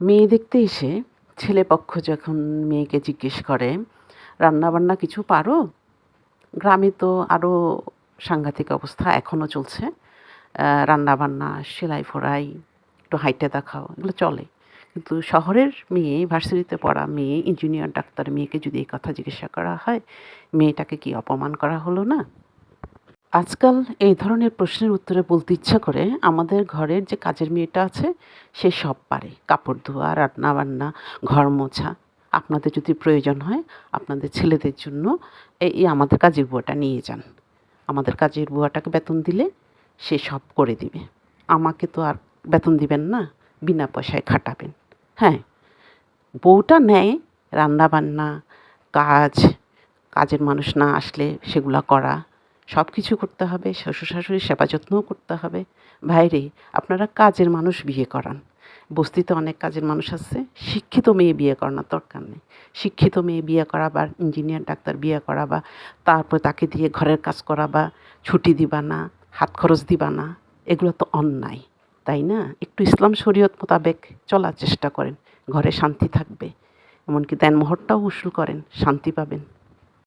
মেয়ে দেখতে এসে ছেলেপক্ষ যখন মেয়েকে জিজ্ঞেস করে, রান্নাবান্না কিছু পারো? গ্রামে তো আরও সাংঘাতিক অবস্থা এখনও চলছে। রান্নাবান্না, সেলাই ফোড়াই, একটু হাইটে দেখাও, এগুলো চলে। কিন্তু শহরের মেয়ে, ভার্সিটিতে পড়া মেয়ে, ইঞ্জিনিয়ার, ডাক্তার মেয়েকে যদি এই কথা জিজ্ঞাসা করা হয়, মেয়েটাকে কি অপমান করা হলো না? আজকাল এই ধরনের প্রশ্নের উত্তরে বলতে ইচ্ছা করে আমাদের ঘরের যে কাজের মেয়েটা আছে, সে সব পারে। কাপড় ধোয়া, রান্না বান্না, ঘর মোছা। আপনাদের যদি প্রয়োজন হয়, আপনাদের ছেলেদের জন্য এই আমাদের কাজের বুয়াটা নিয়ে যান। আমাদের কাজের বুয়াটাকে বেতন দিলে সে সব করে দিবে। আমাকে তো আর বেতন দিবেন না, বিনা পয়সায় খাটাবেন। হ্যাঁ বউটা নেয় রান্না বান্না, কাজ, কাজের মানুষ না আসলে সেগুলা করা। সব কিছু করতে হবে শ্বশুর শাশুড়ির সেবা যত্নও করতে হবে। ভাইরে, আপনারা কাজের মানুষ বিয়ে করান। বস্তিতে অনেক কাজের মানুষ আছে, শিক্ষিত মেয়ে বিয়ে করানোর দরকার নেই। শিক্ষিত মেয়ে বিয়ে করা বা ইঞ্জিনিয়ার, ডাক্তার বিয়ে করা বা তারপর তাকে দিয়ে ঘরের কাজ করা বা ছুটি দিবা না, হাত খরচ দিবা না, এগুলো তো অন্যায়, তাই না? একটু ইসলাম শরীয়ত মোতাবেক চলার চেষ্টা করেন, ঘরে শান্তি থাকবে। এমনকি দেনমোহরটাও উসুল করেন, শান্তি পাবেন।